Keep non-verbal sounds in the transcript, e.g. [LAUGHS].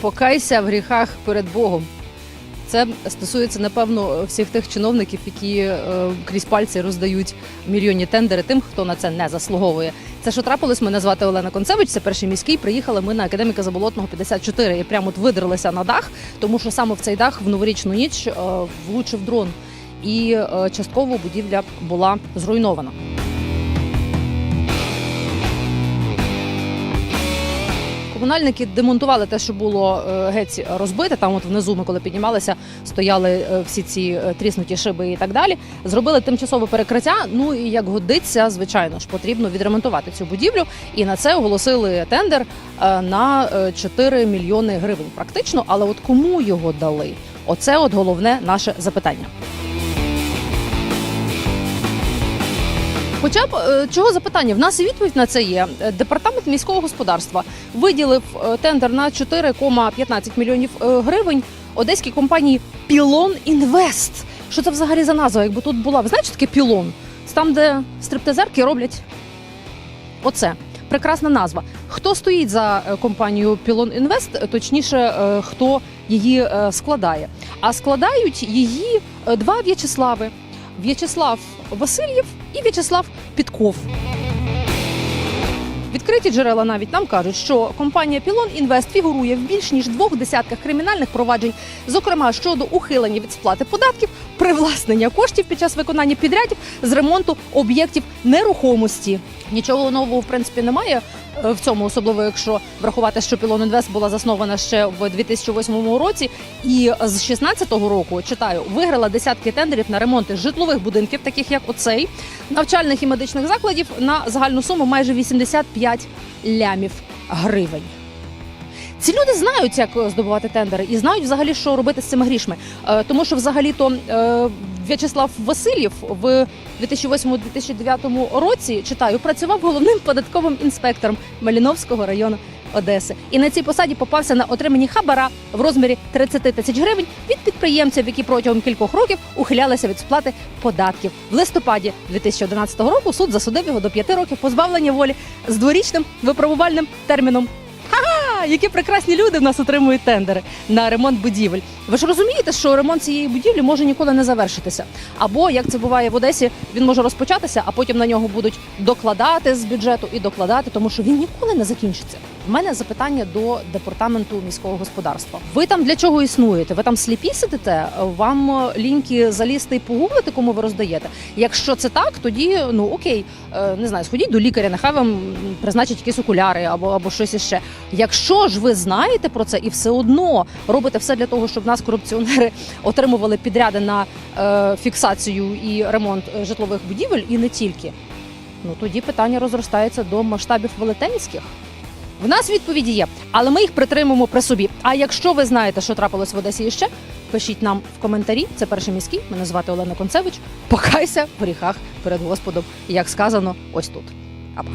покайся в гріхах перед Богом. Це стосується, напевно, всіх тих чиновників, які е, крізь пальці роздають мільйонні тендери тим, хто на це не заслуговує. Це що трапилось? Мене звати Олена Концевич, це перший міський. Приїхали ми на академіка Заболотного 54 і прямо от видрилися на дах, тому що саме в цей дах в новорічну ніч е, влучив дрон, і е, частково будівля була зруйнована. Комунальники демонтували те, що було е, геть розбите. Там, от внизу, ми коли піднімалися, стояли е, всі ці е, тріснуті шиби і так далі. Зробили тимчасове перекриття. Ну і як годиться, звичайно ж, потрібно відремонтувати цю будівлю. І на це оголосили тендер на е, 4 мільйони гривень. Практично, але от кому його дали? Оце от головне наше запитання. Хоча б е, чого запитання? В нас і відповідь на це є. Е, Департамент міського господарства виділив е, тендер на 4,15 мільйонів гривень одеській компанії Пілон Інвест. Що це взагалі за назва? Якби тут була, ви знаєте, таке пілон? Це там, де стриптизерки роблять оце. Прекрасна назва. Хто стоїть за компанією Пілон Інвест, точніше, хто її складає? А складають її два В'ячеслави: В'ячеслав Васильєв і В'ячеслав Підков. Відкриті джерела навіть нам кажуть, що компанія Пілон Інвест фігурує в більш ніж двох десятках кримінальних проваджень, зокрема щодо ухилення від сплати податків, привласнення коштів під час виконання підрядів з ремонту об'єктів нерухомості. Нічого нового в принципі немає е, в цьому, особливо якщо врахувати, що Пілон Інвест була заснована ще в 2008 році, і з 2016 року читаю виграла десятки тендерів на ремонти житлових будинків, таких як оцей, навчальних і медичних закладів на загальну суму майже 85 лямів гривень. Ці люди знають, як здобувати тендери, і знають взагалі, що робити з цими грішми. Е, Тому що взагалі-то е, В'ячеслав Васильєв в 2008-2009 році читаю, працював головним податковим інспектором Маліновського району Одеси. І на цій посаді попався на отриманні хабара в розмірі 30 тисяч гривень від підприємців, які протягом кількох років ухилялися від сплати податків. В листопаді 2011 року суд засудив його до 5 років позбавлення волі з дворічним випробувальним терміном. Які прекрасні люди в нас отримують тендери на ремонт будівель. Ви ж розумієте, що ремонт цієї будівлі може ніколи не завершитися. Або як це буває в Одесі, він може розпочатися, а потім на нього будуть докладати з бюджету і докладати, тому що він ніколи не закінчиться. У мене запитання до департаменту міського господарства. Ви там для чого існуєте? Ви там сліпі сидите? Вам е, ліньки залізти і погуглити, кому ви роздаєте? Якщо це так, тоді ну окей, е, не знаю, сходіть до лікаря, нехай вам призначать якісь окуляри або, або щось іще. Якщо ж ви знаєте про це і все одно робите все для того, щоб нас корупціонери [LAUGHS] отримували підряди на е, фіксацію і ремонт е, житлових будівель, і не тільки. Ну тоді питання розростається до масштабів велетенських. В нас відповіді є, але ми їх притримуємо при собі. А якщо ви знаєте, що трапилось в Одесі іще, пишіть нам в коментарі. Це перший міський. Мене звати Олена Концевич. Покайся в гріхах перед Господом, як сказано ось тут. Апа.